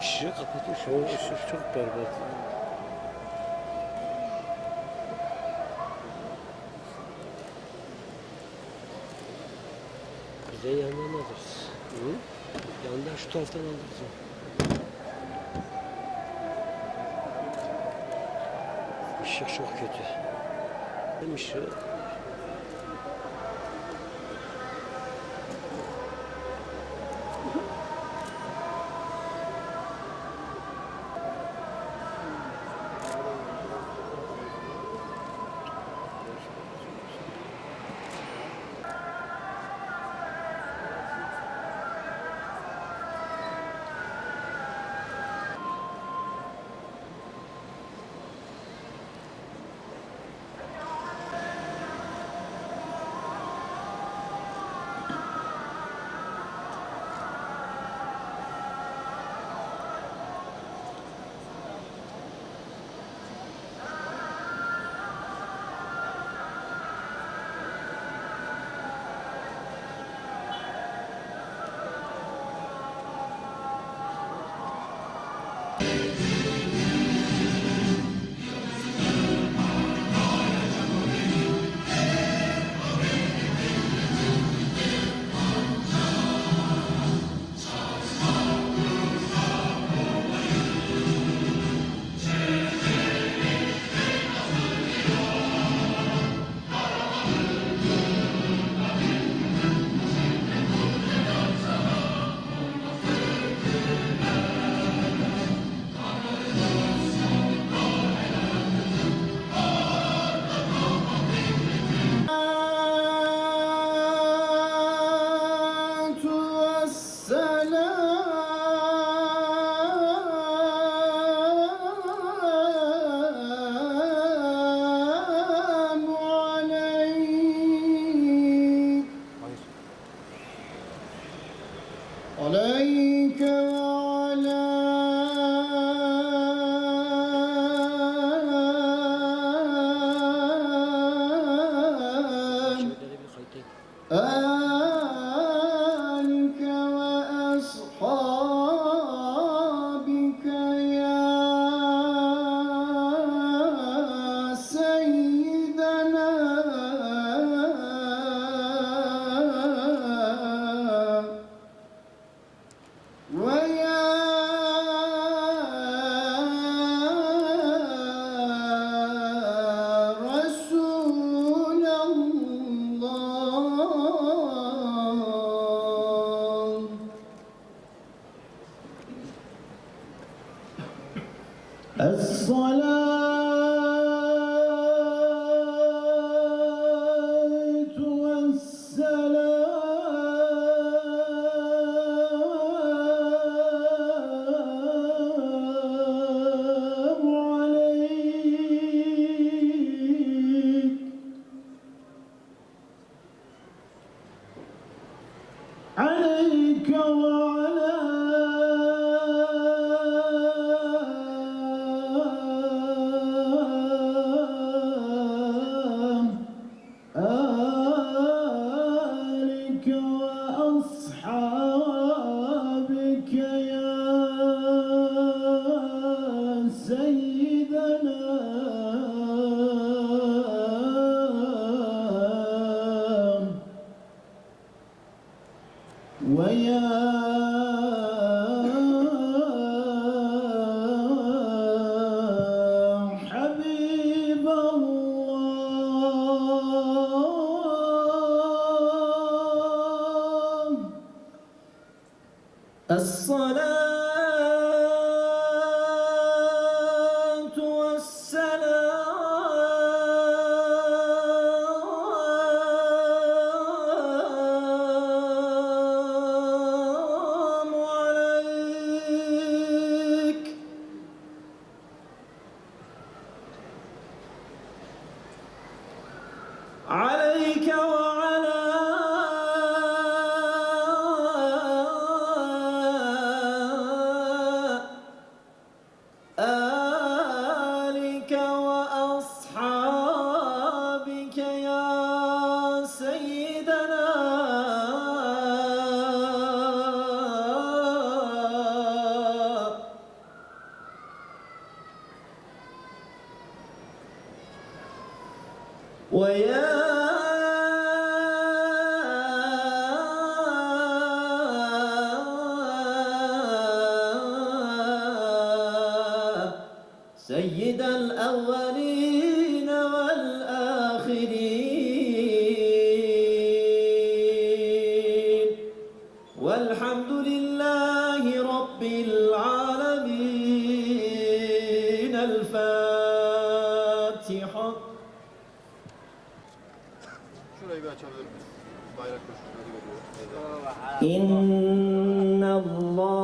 Işığı kapatmış. O ışık çok berbat. Bize yandan alırız. Hı? Yandan şu taraftan alırız. Işık çok kötü. Hem الصلاة ويا Şurayı bir açabilir miyiz? Bayrak koşulları veriyor. İnna Allah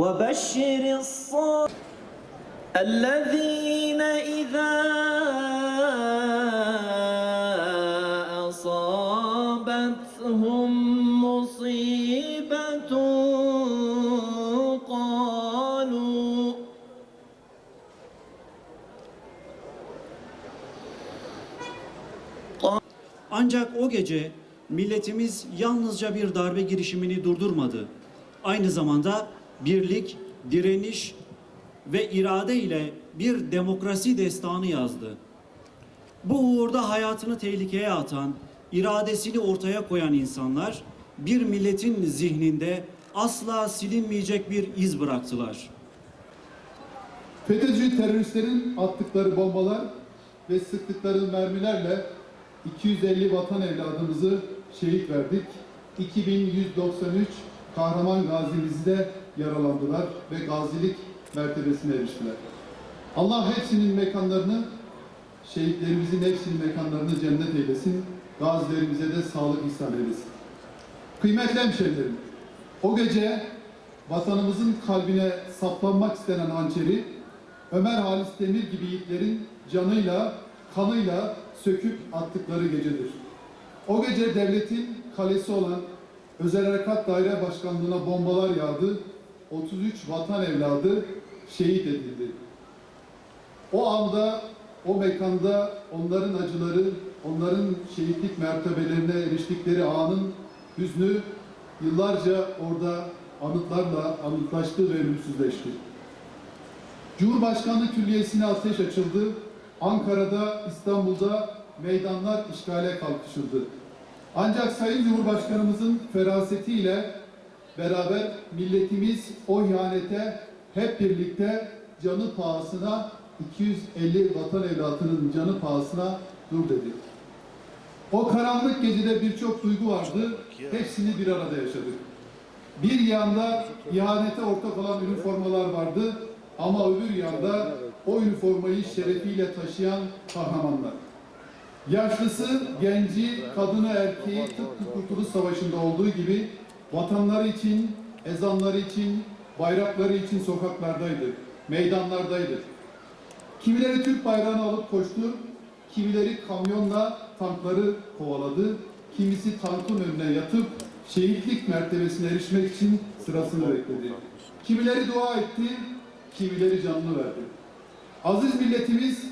وبشر الصابرين الذين إذا أصابتهم مصيبة قالوا Ancak o gece milletimiz yalnızca bir darbe girişimini durdurmadı. Aynı zamanda birlik, direniş ve irade ile bir demokrasi destanı yazdı. Bu uğurda hayatını tehlikeye atan, iradesini ortaya koyan insanlar bir milletin zihninde asla silinmeyecek bir iz bıraktılar. FETÖ'cü teröristlerin attıkları bombalar ve sıktıkları mermilerle 250 vatan evladımızı şehit verdik. 2193 kahraman gazimizi de yaralandılar ve gazilik mertebesine eriştiler. Allah hepsinin mekanlarını, şehitlerimizin hepsinin mekanlarını cennet eylesin. Gazilerimize de sağlık ihsan eylesin. Kıymetli hemşehrilerim, o gece vatanımızın kalbine saplanmak istenen hançeri Ömer Halis Demir gibi yiğitlerin canıyla, kanıyla söküp attıkları gecedir. O gece devletin kalesi olan Özel Harekat Daire Başkanlığı'na bombalar yağdı. 33 vatan evladı şehit edildi. O anda, o mekanda onların acıları, onların şehitlik mertebelerine eriştikleri anın hüznü yıllarca orada anıtlarla anıtlaştı ve ölümsüzleşti. Cumhurbaşkanlığı Külliyesi'ne ateş açıldı. Ankara'da, İstanbul'da meydanlar işgale kalkışıldı. Ancak Sayın Cumhurbaşkanımızın ferasetiyle beraber milletimiz o ihanete hep birlikte canı pahasına 250 vatan evlatının canı pahasına dur dedi. O karanlık gecede birçok duygu vardı. Hepsini bir arada yaşadık. Bir yanda ihanete ortak olan üniformalar vardı ama öbür yanda o üniformayı şerefiyle taşıyan kahramanlar. Yaşlısı, genci, kadını, erkeği tıpkı Kurtuluş Savaşı'nda olduğu gibi vatanları için, ezanları için, bayrakları için sokaklardaydı, meydanlardaydı. Kimileri Türk bayrağını alıp koştu, kimileri kamyonla tankları kovaladı, kimisi tankın önüne yatıp şehitlik mertebesine erişmek için sırasını bekledi. Kimileri dua etti, kimileri canını verdi. Aziz milletimiz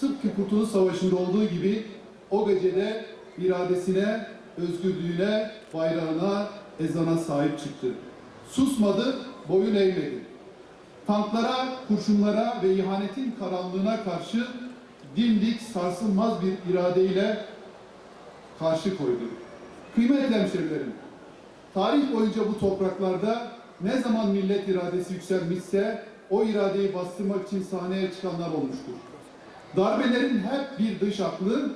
tıpkı Kurtuluş Savaşı'nda olduğu gibi o gecede iradesine, özgürlüğüne, bayrağına, ezana sahip çıktı. Susmadı, boyun eğmedi. Tanklara, kurşunlara ve ihanetin karanlığına karşı dimdik sarsılmaz bir iradeyle karşı koydu. Kıymetli hemşerilerim, tarih boyunca bu topraklarda ne zaman millet iradesi yükselmişse o iradeyi bastırmak için sahneye çıkanlar olmuştur. Darbelerin hep bir dış aklı,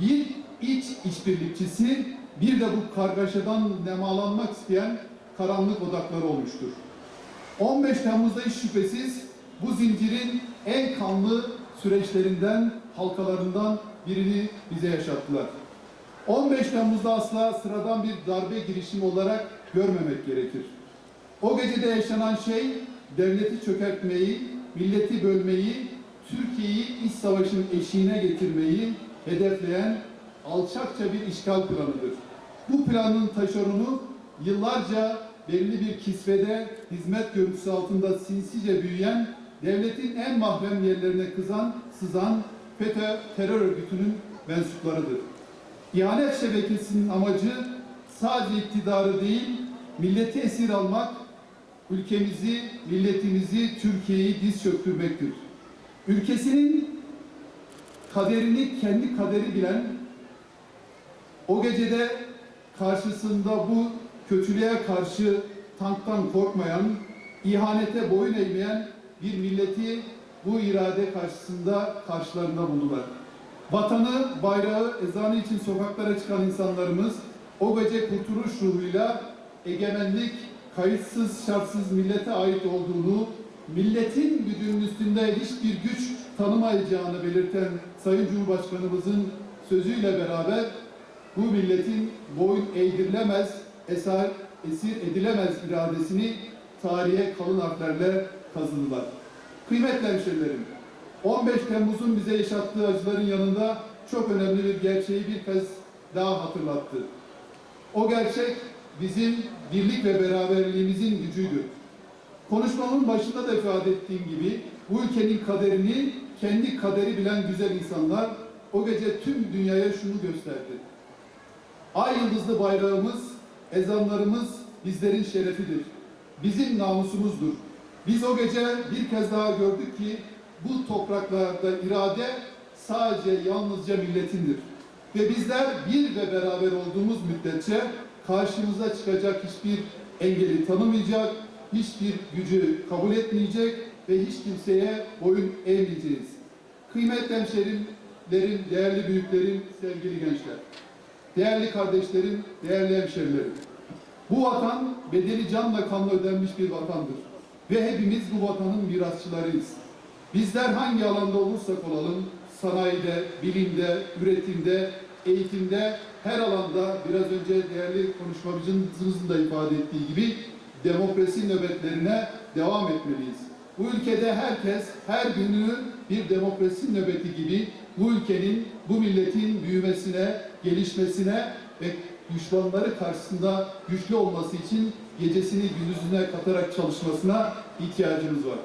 bir iç işbirlikçisi, bir de bu kargaşadan nemalanmak isteyen karanlık odakları olmuştur. 15 Temmuz'da hiç şüphesiz bu zincirin en kanlı süreçlerinden, halkalarından birini bize yaşattılar. 15 Temmuz'da asla sıradan bir darbe girişimi olarak görmemek gerekir. O gecede yaşanan şey devleti çökertmeyi, milleti bölmeyi, Türkiye'yi iç savaşın eşiğine getirmeyi hedefleyen alçakça bir işgal planıdır. Bu planın taşeronu yıllarca belli bir kisvede hizmet görüntüsü altında sinsice büyüyen, devletin en mahrem yerlerine kızan, sızan FETÖ terör örgütünün mensuplarıdır. İhanet şebekesinin amacı sadece iktidarı değil, milleti esir almak, ülkemizi, milletimizi, Türkiye'yi diz çöktürmektir. Ülkesinin kaderini kendi kaderi bilen, o gecede karşısında bu kötülüğe karşı tanktan korkmayan, ihanete boyun eğmeyen bir milleti bu irade karşısında karşılarında buldular. Vatanı, bayrağı, ezanı için sokaklara çıkan insanlarımız o gece kurtuluş ruhuyla egemenlik kayıtsız şartsız millete ait olduğunu, milletin güdümün üstünde hiçbir güç tanımayacağını belirten Sayın Cumhurbaşkanımızın sözüyle beraber bu milletin boyun eğdirilemez, eser, esir edilemez iradesini tarihe kalın harflerle kazıdılar. Kıymetli hemşehrilerim, 15 Temmuz'un bize yaşattığı acıların yanında çok önemli bir gerçeği bir kez daha hatırlattı. O gerçek bizim birlik ve beraberliğimizin gücüydü. Konuşmamın başında da ifade ettiğim gibi bu ülkenin kaderini kendi kaderi bilen güzel insanlar o gece tüm dünyaya şunu gösterdi. Ay yıldızlı bayrağımız, ezanlarımız bizlerin şerefidir. Bizim namusumuzdur. Biz o gece bir kez daha gördük ki bu topraklarda irade sadece yalnızca milletindir. Ve bizler bir ve beraber olduğumuz müddetçe karşımıza çıkacak hiçbir engeli tanımayacak, hiçbir gücü kabul etmeyecek ve hiç kimseye boyun eğmeyeceğiz. Kıymetli hemşerimlerim, değerli büyüklerim, sevgili gençler, değerli kardeşlerim, değerli hemşerilerim. Bu vatan bedeli canla kanla ödenmiş bir vatandır. Ve hepimiz bu vatanın mirasçılarıyız. Bizler hangi alanda olursak olalım, sanayide, bilimde, üretimde, eğitimde, her alanda biraz önce değerli konuşmacımızın da ifade ettiği gibi demokrasi nöbetlerine devam etmeliyiz. Bu ülkede herkes her günü bir demokrasi nöbeti gibi bu ülkenin, bu milletin büyümesine, gelişmesine ve düşmanları karşısında güçlü olması için gecesini gündüzüne katarak çalışmasına ihtiyacımız var.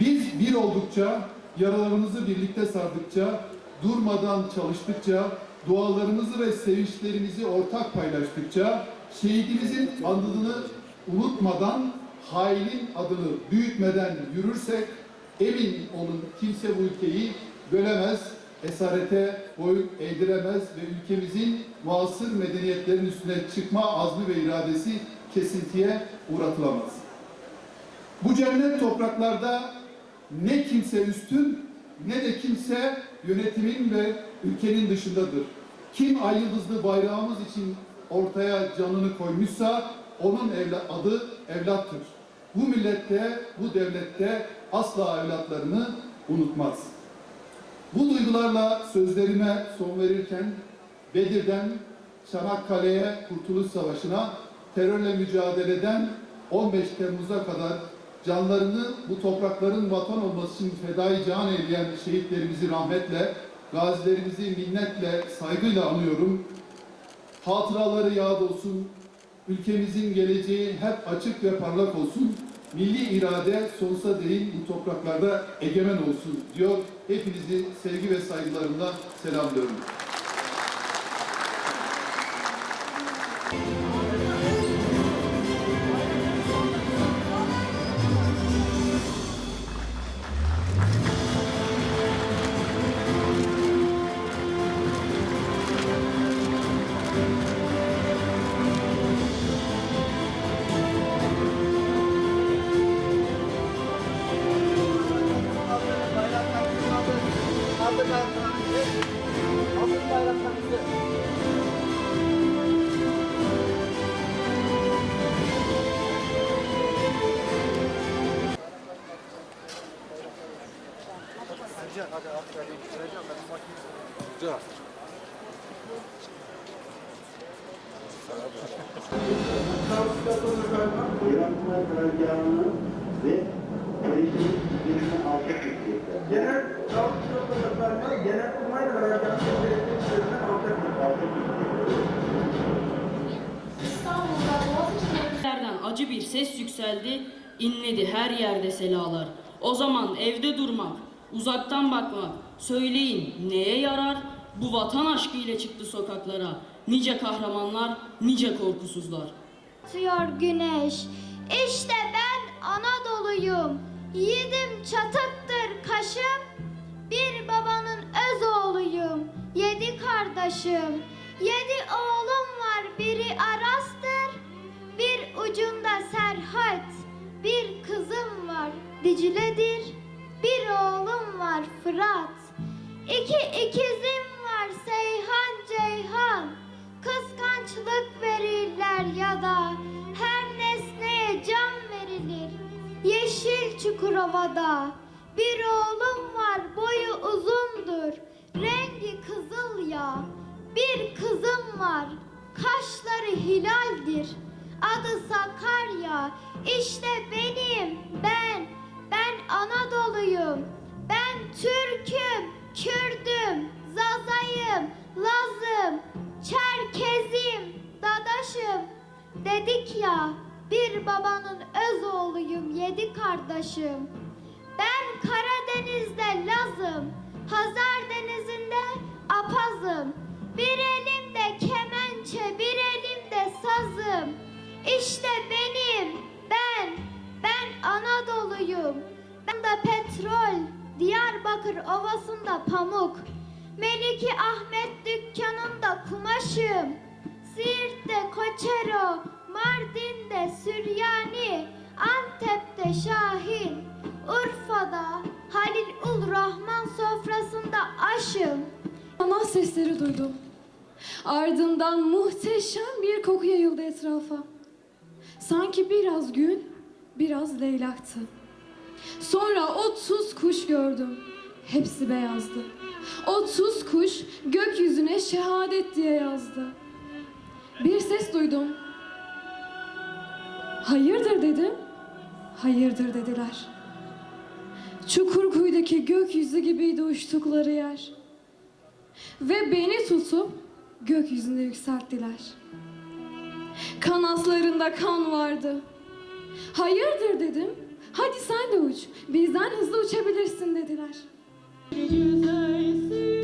Biz bir oldukça, yaralarımızı birlikte sardıkça, durmadan çalıştıkça, dualarımızı ve sevinçlerimizi ortak paylaştıkça, şehidimizin adını unutmadan, hainin adını büyütmeden yürürsek, emin olun kimse bu ülkeyi bölemez, esarete boyun eğdiremez ve ülkemizin muasır medeniyetlerin üstüne çıkma azmi ve iradesi kesintiye uğratılamaz. Bu cennet topraklarda ne kimse üstün ne de kimse yönetimin ve ülkenin dışındadır. Kim ay yıldızlı bayrağımız için ortaya canını koymuşsa onun evla- adı evlattır. Bu millette, bu devlette asla evlatlarını unutmaz. Bu duygularla sözlerime son verirken Bedir'den Çanakkale'ye Kurtuluş Savaşı'na terörle mücadeleden 15 Temmuz'a kadar canlarını bu toprakların vatan olması için fedai can eyleyen şehitlerimizi rahmetle, gazilerimizi minnetle, saygıyla anıyorum. Hatıraları yad olsun, ülkemizin geleceği hep açık ve parlak olsun. Milli irade sonsuza değin bu topraklarda egemen olsun diyor. Hepinizi sevgi ve saygılarımla selamlıyorum. İnledi her yerde selalar. O zaman evde durmak, uzaktan bakmak, söyleyin neye yarar? Bu vatan aşkı ile çıktı sokaklara. Nice kahramanlar, nice korkusuzlar. Batıyor güneş. İşte ben Anadolu'yum. Yiğidim çatıktır kaşım. Bir babanın öz oğluyum. Yedi kardeşim. Yedi oğlum var. Biri Aras'tır. Bir ucunda Serhat. Bir kızım var. Dicle'dir. Bir oğlum var Fırat. İki ikizim var Seyhan Ceyhan. Kıskançlık verirler ya da her nesneye can verilir. Yeşil Çukurova'da bir oğlum var boyu uzundur. Rengi kızıl ya. Bir kızım var. Kaşları hilaldir. Adı Sakarya. İşte benim ben. Ben Anadolu'yum. Ben Türk'üm, Kürd'üm, Zazayım, Laz'ım, Çerkez'im, Dadaş'ım. Dedik ya bir babanın öz oğluyum, yedi kardeşim. Ben Karadeniz'de Laz'ım, Hazar Denizi'nde Apaz'ım. Bir elimde kemençe, bir elimde sazım. İşte benim, ben, ben Anadolu'yum. Ben de petrol, Diyarbakır Ovası'nda pamuk. Meliki Ahmet dükkanında kumaşım. Siirt'te Koçero, Mardin'de Süryani, Antep'te Şahin, Urfa'da Halil Ul Rahman sofrasında aşım. Aman sesleri duydum. Ardından muhteşem bir koku yayıldı etrafa. Sanki biraz gün, biraz leylaktı. Sonra otuz kuş gördüm. Hepsi beyazdı. Otuz kuş gökyüzüne şehadet diye yazdı. Bir ses duydum. Hayırdır dedim. Hayırdır dediler. Çukurkuyu'daki gökyüzü gibiydi uçtukları yer ve beni tutup gökyüzünde yükselttiler. Kanatlarında kan vardı. Hayırdır dedim. Hadi sen de uç. Bizden hızlı uçabilirsin dediler. Aşkın